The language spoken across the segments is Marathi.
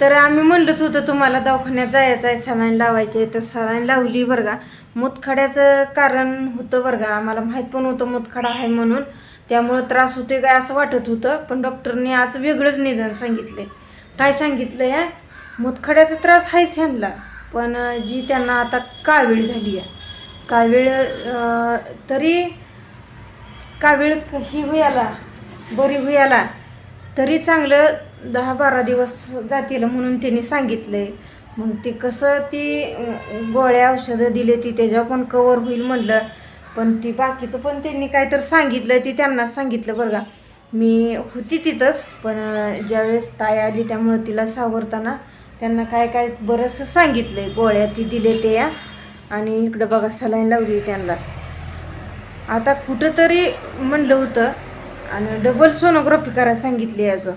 तर आम्ही म्हणलंच होतं तुम्हाला दवाखान्यात जायचं आहे सलाईन लावायचे तर सलाईन लावली बरं का. मुतखड्याचं कारण होतं बरं का आम्हाला माहीत पण होतं मुतखडा आहे म्हणून. त्यामुळं त्रास होतोय काय असं वाटत होतं पण डॉक्टरने आज वेगळंच निदान सांगितले काय सांगितलं आहे मुतखड्याचा त्रास आहेच ह्यांना पण जी त्यांना आता कावीळ झाली आहे. कावीळ तरी कावीळ कशी होयाला बरी होयाला तरी चांगलं दहा बारा दिवस जातील म्हणून त्यांनी सांगितलं. आहे मग ते कसं ती गोळ्या औषधं दिले ती त्याच्यावर पण कवर होईल म्हणलं. पण ती बाकीचं पण त्यांनी काय तर सांगितलं ती त्यांनाच सांगितलं बरं का. मी होती तिथंच पण ज्यावेळेस ताई आली त्यामुळं तिला सावरताना त्यांना काय काय बरंचसं आहे गोळ्या ती दिले ते या. आणि इकडं बघा सलाईन लावली त्यांना. आता कुठंतरी म्हणलं होतं आणि डबल सोनोग्राफी करायला सांगितली याचं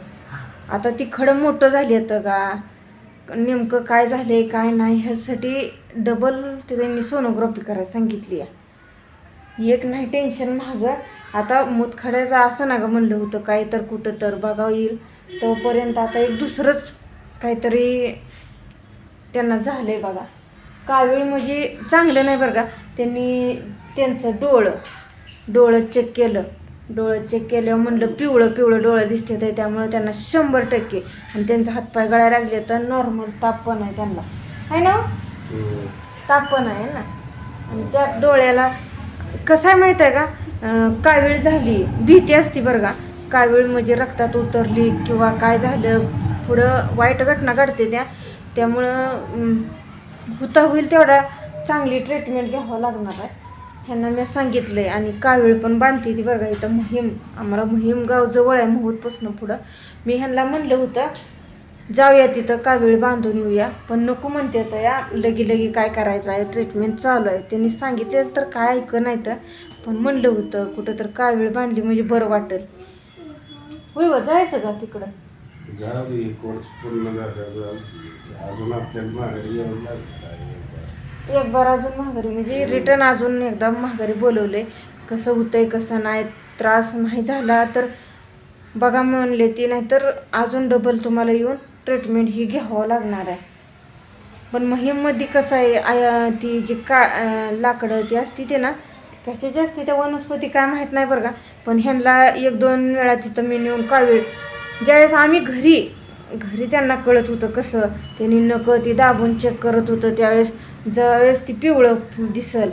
आता ती खडं मोठं झाली होतं का नेमकं काय झालं आहे काय नाही ह्यासाठी डबल ते त्यांनी सोनोग्राफी करायला सांगितली आहे. एक नाही टेन्शन महाग. आता मुतखड्याचं असं ना गं म्हणलं होतं काय तर कुठं तर बघावं येईल. तोपर्यंत आता एक दुसरंच काहीतरी त्यांना झालं आहे बघा. कावीळ म्हणजे चांगलं नाही बरं का. त्यांनी त्यांचं डोळं डोळं चेक केलं. डोळं चेक केल्यावर म्हणलं पिवळं पिवळं डोळं दिसते ते त्यामुळे त्यांना शंभर टक्के. आणि त्यांचा हातपाय गळायला लागले तर नॉर्मल ताप पण आहे त्यांना. आहे ना? ताप पण आहे ना? आणि त्या डोळ्याला कसं आहे माहीत आहे का? कावीळ झाली भीती असती बरं का? कावीळ म्हणजे रक्तात उतरली किंवा काय झालं पुढं वाईट घटना घडते त्या. त्यामुळं होता होईल तेवढा चांगली ट्रीटमेंट घ्यावं लागणार आहे. ह्यांना मी सांगितलंय आणि कावीळ पण बांधते ती बघा इथं मोहीम आम्हाला मोहीम गाव जवळ आहे मोहतपासून पुढं. मी ह्यांना म्हणलं होतं जाऊया तिथं कावीळ बांधून येऊया. पण नको म्हणते तर या लगी लगी काय करायचं आहे? ट्रीटमेंट चालू आहे. त्यांनी सांगितलेलं तर काय ऐकं नाही तर पण म्हणलं होतं कुठं तर कावीळ बांधली म्हणजे बरं वाटेल. होय व जायचं का तिकडं? जाऊ कोर्स पूर्ण अजून आपल्याला एक बार अजून महागारी म्हणजे रिटर्न अजून एकदा महागारी बोलवले. कसं होतंय कसं नाही त्रास नाही झाला तर बघा म्हणले ती नाहीतर अजून डबल तुम्हाला येऊन ट्रीटमेंट ही घ्यावं लागणार आहे. पण महिममध्ये कसं आहे आय ती जी का लाकडं ती असती ते ना कशी कशाची असते त्या वनस्पती काय माहीत नाही बरं का. पण ह्यांना एक दोन वेळा तिथं मी नेऊन कावीळ ज्यावेळेस आम्ही घरी घरी त्यांना कळत होतं कसं त्यांनी नकं ती दाबून चेक करत होतं त्यावेळेस ज्यावेळेस ती पिवळं दिसल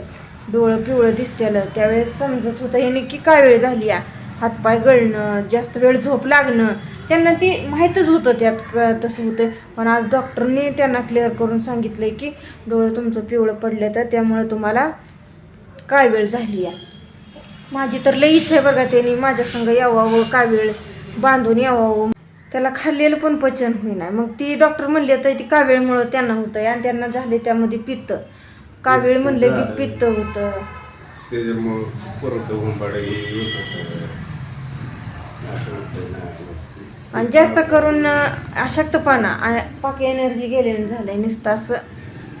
डोळं पिवळं दिसतेलं त्यावेळेस समजत होतं ह्याने की वेळ झाली या? हातपाय गळणं जास्त वेळ झोप लागणं. त्यांना ती माहीतच होतं त्यात क तसं होतं पण आज डॉक्टरने त्यांना क्लिअर करून सांगितलं की डोळं तुमचं पिवळं पडलं तर त्यामुळं तुम्हाला काय वेळ झाली आहे माझी तर लई इच्छा आहे बघा त्यांनी माझ्या संग यावावं काय वेळ बांधून यावावं त्याला खाल्लेलं पण पचन होईना. मग ती डॉक्टर म्हणले तर ती कावीळमुळं त्यांना होतं आणि त्यांना झाले त्यामध्ये पित्त. कावीळ म्हणलं की पित्त होतं. त्याच्यामुळं परत उंबाडे आणि जास्त करून अशक्तपणा पाक एनर्जी गेलेलं झालंय नुसतं असं.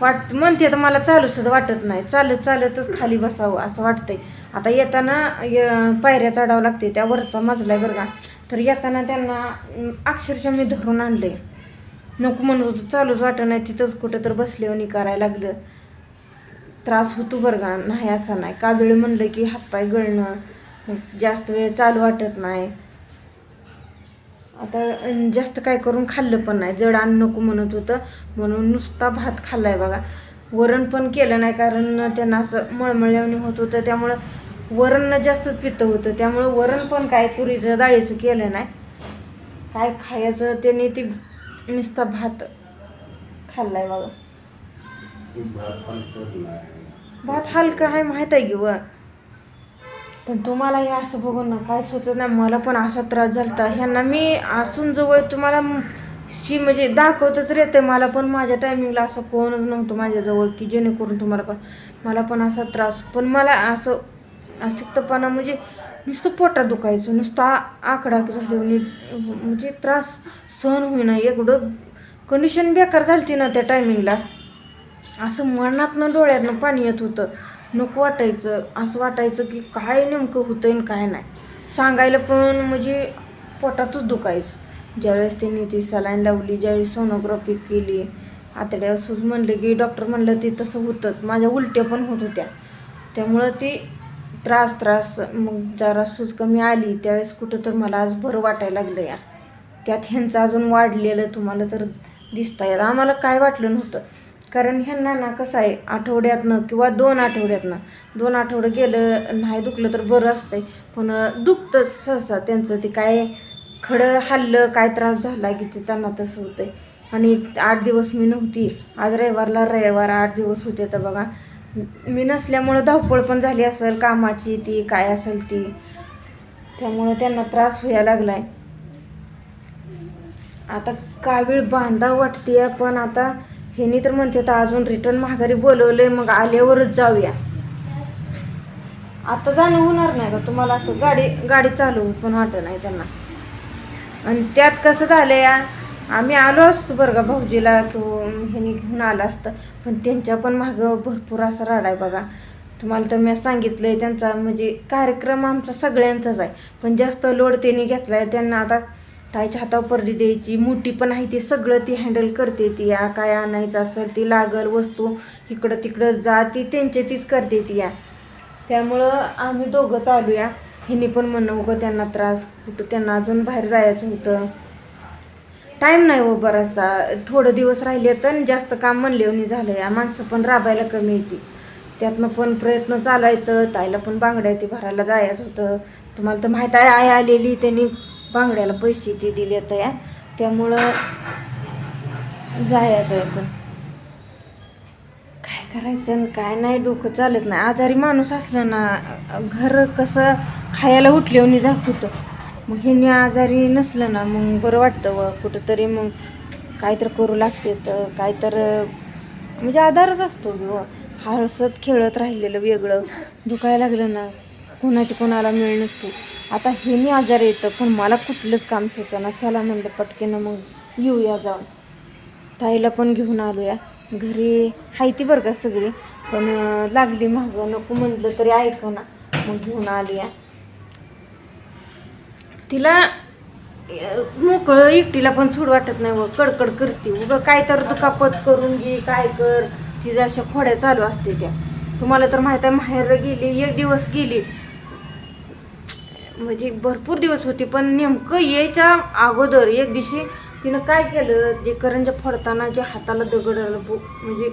वाट म्हणते तर मला चालू सुद्धा वाटत नाही. चालत चालतच खाली बसावं असं वाटतंय. आता येताना पायऱ्या चढावं लागते त्या वरचा मजला बरं का. तर येताना त्यांना अक्षरशः मी धरून आणले नको म्हणत होतं चालूच वाटत नाही तिथंच कुठं तर बसले आणि करायला लागलं. त्रास होतो बरं का नाही असा नाही. काबिळ म्हणलं की हातपाय गळणं जास्त वेळ चालू वाटत नाही. आता जास्त काय करून खाल्लं पण नाही. जड अन्न नको म्हणत होतं म्हणून नुसता भात खाल्लाय बघा. वरण पण केलं नाही कारण त्यांना असं मळमळल्याने होत होतं त्यामुळं वरण जास्तच पित्त होतं त्यामुळं वरण पण काय तुरीचं डाळीचं केलं नाही. काय खायचं त्याने ती नुसता भात खाल्लाय बघा भात हलका आहे माहीत आहे की व. पण तुम्हाला हे असं बघून ना काय सुचत नाही मला पण असा त्रास झाला ह्यांना मी असून जवळ तुम्हाला शी म्हणजे दाखवतं तर येतं मला पण माझ्या टायमिंगला असं कोणच नव्हतं माझ्याजवळ की जेणेकरून तुम्हाला पण मला पण असा त्रास. पण मला असं अशक्तपणा म्हणजे नुसतं पोटात दुखायचं नुसतं आ आकडा झाले म्हणजे त्रास सहन होईना. एवढं कंडिशन बेकार झाली ना त्या टायमिंगला असं मनातनं डोळ्यातनं पाणी येत होतं. नको वाटायचं. असं वाटायचं की काय नेमकं होतं आणि काय नाही. सांगायला पण म्हणजे पोटातच दुखायचं. ज्यावेळेस त्यांनी ती सलाईन लावली ज्यावेळेस सोनोग्राफी केली आतड्यावर सूज म्हणलं की डॉक्टर म्हणलं ते तसं होतंच. माझ्या उलट्या पण होत होत्या. त्यामुळं ती त्रास त्रास मग जरा सूज कमी आली त्यावेळेस कुठं तर मला आज बरं वाटायला लागलं या. त्यात ह्यांचं अजून वाढलेलं तुम्हाला तर दिसता येत आम्हाला काय वाटलं नव्हतं. कारण ह्यांना ना कसं आहे आठवड्यातनं किंवा दोन आठवड्यातनं दोन आठवडं गेलं नाही दुखलं तर बरं असतंय. पण दुखतंच सहसा त्यांचं ते काय खडं हल्लं काय त्रास झाला की ते त्यांना तसं होतंय. आणि आठ दिवस मी नव्हती. आज रविवारला रविवार आठ दिवस होते तर बघा. मी नसल्यामुळं धावपळ पण झाली असेल कामाची ती काय असेल ती. त्यामुळं त्यांना त्रास व्हायला लागलाय. आता कावीळ बांधा वाटते पण आता हेनी तर म्हणते तर अजून रिटर्न माघारी बोलवलंय मग आल्यावरच जाऊया. आता जाणं होणार नाही का तुम्हाला असं गाडी गाडी चालवू पण वाटत नाही त्यांना. आणि त्यात कसं झालं या आम्ही आलो असतो बरं का भाऊजीला किंवा ह्यांनी घेऊन आलं असतं. पण त्यांच्या पण मागं भरपूर असा राडा आहे बघा. तुम्हाला तर मी सांगितलंय त्यांचा म्हणजे कार्यक्रम आमचा सगळ्यांचाच आहे. पण जास्त लोड त्यांनी घेतला आहे त्यांना आता ताईच्या हातावर परडी द्यायची मोठी पण आहे ती सगळं ती हँडल करते ती. या काय आणायचं असेल ती लागल वस्तू इकडं तिकडं जा ती त्यांची तीच करते ती या. त्यामुळं आम्ही दोघं चालू या हिने पण म्हणणं उगं त्यांना त्रास कुठं त्यांना अजून बाहेर जायचं होतं. टाईम नाही हो बराचसा. थोडं दिवस राहिले तर जास्त काम म्हणले झालं. या माणसं पण राबायला कमी येते त्यातनं पण प्रयत्न चालायचं ताईला पण बांगड्या ती भरायला जायचं होतं. तुम्हाला तर माहीत आहे आई आलेली. त्यांनी बांगड्याला पैसे ती दिले तर या. त्यामुळं जायचं होतं काय करायचं आणि काय नाही डोकं चालत नाही. आजारी माणूस असलं ना घर कसं खायला उठल्यावर झाक होतं मग ह्यांनी आजारी नसलं ना मग बरं वाटतं व. कुठंतरी मग काय तर करू लागते तर काय तर म्हणजे आधारच असतो हळसत खेळत राहिलेलं वेगळं. दुखायला लागलं ना कोणाची कोणाला मिळ नसतो. आता हे मी आजार येतं पण मला कुठलंच काम सुचना. चला म्हणलं पटकेनं मग येऊया जाऊन. ताईला पण घेऊन आलूया. घरी आहे ती बरं का सगळी. पण लागली मागं. नको म्हणलं तरी ऐकू ना. मग घेऊन आली या तिला मोकळं एकटीला पण सूड वाटत नाही व कडकड करते. उगं काय तर दुखापत करून घे काय कर. तिच्या अशा खोड्या चालू असते त्या. तुम्हाला तर माहीत आहे माहेर गेली एक दिवस गेली. म्हणजे भरपूर दिवस होती पण नेमकं यायच्या अगोदर एक दिवशी तिनं काय केलं जे करंजा फोडताना जे हाताला दगड आलं म्हणजे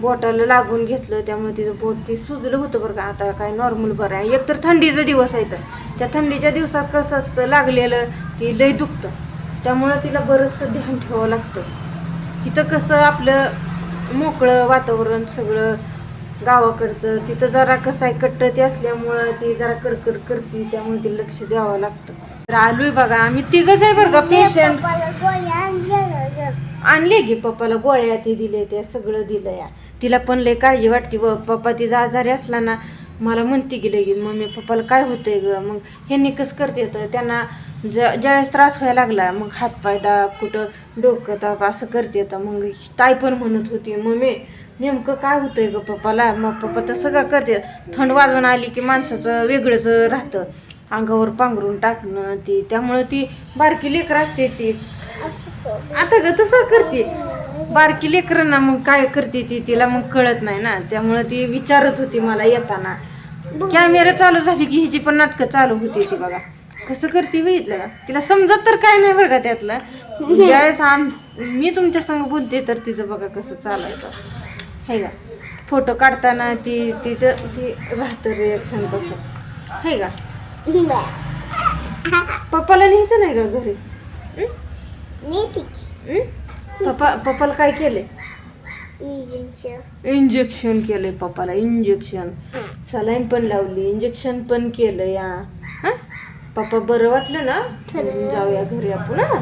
बोटाला लागून घेतलं त्यामुळे तिचं बोट ते सुजलं होतं बरं का. आता काय नॉर्मल बरं आहे. एक तर थंडीचा दिवस आहे तर त्या थंडीच्या दिवसात कसं असतं लागलेलं की लय दुखतं. त्यामुळं तिला बरंचसं ध्यान ठेवावं लागतं. इथं कसं आपलं मोकळं वातावरण सगळं गावाकडचं तिथं जरा कसं आहे कट्ट ते असल्यामुळं ती जरा कडकड करते त्यामुळे तिला लक्ष द्यावं लागतं. तर आलोय बघा आम्ही तिघच आहे बरं का पेशंट आणले की पप्पाला गोळ्या ते दिले ते सगळं दिलं या तिला पण लय काळजी वाटते व पप्पा तिचा आजारी असला ना मला म्हणते की मम्मी पप्पाला काय होतंय ग? मग ह्यांनी कसं करते? तर त्यांना ज ज्यावेळेस त्रास व्हायला लागला मग हातपाय दाब कुठं डोकं दाब असं करते. तर मग ताई पण म्हणत होती मम्मी नेमकं काय होतंय ग पप्पाला? मग पप्पा तसं का करते. थंड वाजवून आली की माणसाचं वेगळंच राहतं. अंगावर पांघरून टाकणं ती त्यामुळं ती बारकी लेकर असते ती. आता ग तसं करते. बारकी लेकरं ना मग काय करते ती तिला मग कळत नाही ना. त्यामुळं ती विचारत होती मला येताना. कॅमेरा चालू झाली की हिची पण नाटकं चालू होती ती बघा. कसं करते बघितलं का तिला समजत तर काय नाही बरं का त्यातलं. ज्यावेळेस आम मी तुमच्या संग बोलते तर तिचं बघा कसं चालायचं. हे का? फोटो काढताना ती तिथं ती राहतं रिॲक्शन तसं. हे का? पप्पाला न्यायचं नाही का घरी? पप्पा पप्पाला काय केले इंजेक्शन केलंय पप्पाला इंजेक्शन सलाईन पण लावली इंजेक्शन पण केलं या हा? पप्पा बरं वाटलं ना? जाऊया घरी आपण हा?